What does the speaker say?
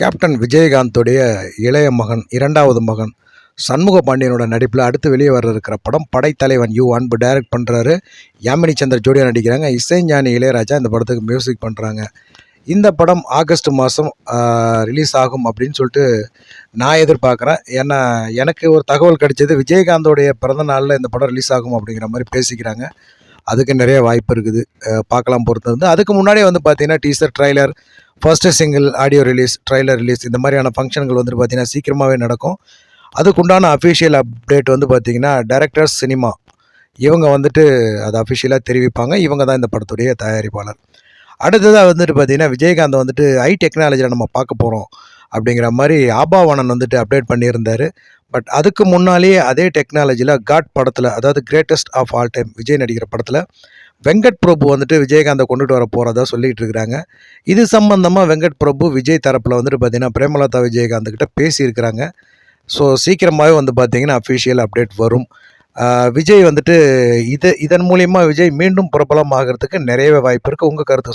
Captain விஜயகாந்தோடைய இளைய மகன் இரண்டாவது மகன் சண்முக பாண்டியனோட நடிப்பில் அடுத்து வெளியே வர இருக்கிற படம் படைத்தலைவன் யூ அன்பு டைரக்ட் பண்ணுறாரு யாமினி சந்தர் ஜோடியாக நடிக்கிறாங்க. இசைஞானி இளையராஜா இந்த படத்துக்கு மியூசிக் பண்ணுறாங்க இந்த படம் ஆகஸ்ட் மாதம் ரிலீஸ் ஆகும் அப்படின்னு சொல்லிட்டு நான் எதிர்பார்க்குறேன். ஏன்னா எனக்கு ஒரு தகவல் கிடைச்சது விஜயகாந்தோடைய பிறந்த நாளில் இந்த படம் ரிலீஸ் ஆகும் அப்படிங்கிற மாதிரி பேசிக்கிறாங்க. அதுக்கு நிறைய வாய்ப்பு இருக்குது. பார்க்கலாம் பொறுத்து வந்து. அதுக்கு முன்னாடியே வந்து பார்த்தீங்கன்னா teaser trailer first single audio release trailer release இந்த மாதிரியான ஃபங்க்ஷன்கள் வந்துட்டு பார்த்தீங்கன்னா சீக்கிரமாகவே நடக்கும். அதுக்குண்டான அஃபிஷியல் அப்டேட் வந்து பார்த்தீங்கன்னா டேரக்டர்ஸ் சினிமா இவங்க வந்துட்டு அதை அஃபிஷியலாக தெரிவிப்பாங்க. இவங்க தான் இந்த படத்துடைய தயாரிப்பாளர். அடுத்ததாக வந்துட்டு பார்த்தீங்கன்னா விஜயகாந்த் வந்துட்டு ஐ டெக்னாலஜியில் நம்ம பார்க்க போகிறோம் அப்படிங்கிற மாதிரி ஆபாவானன் வந்துட்டு அப்டேட் பண்ணியிருந்தார். பட் அதுக்கு முன்னாலேயே அதே டெக்னாலஜியில் காட் படத்தில் அதாவது greatest of all time Vijay நடிக்கிற படத்தில் வெங்கட் பிரபு வந்துட்டு விஜயகாந்தை கொண்டுட்டு வர போகிறதா சொல்லிட்டு இருக்கிறாங்க. இது சம்பந்தமாக வெங்கட் பிரபு விஜய் தரப்பில் வந்துட்டு பார்த்தீங்கன்னா பிரேமலதா விஜயகாந்த் கிட்ட பேசியிருக்கிறாங்க. ஸோ சீக்கிரமாகவே வந்து பார்த்திங்கன்னா அஃபிஷியல் அப்டேட் வரும். விஜய் வந்துட்டு இது இதன் மூலியமாக விஜய் மீண்டும் பிரபலம் ஆகிறதுக்கு நிறையவே வாய்ப்பு இருக்குது உங்கள் கருத்தை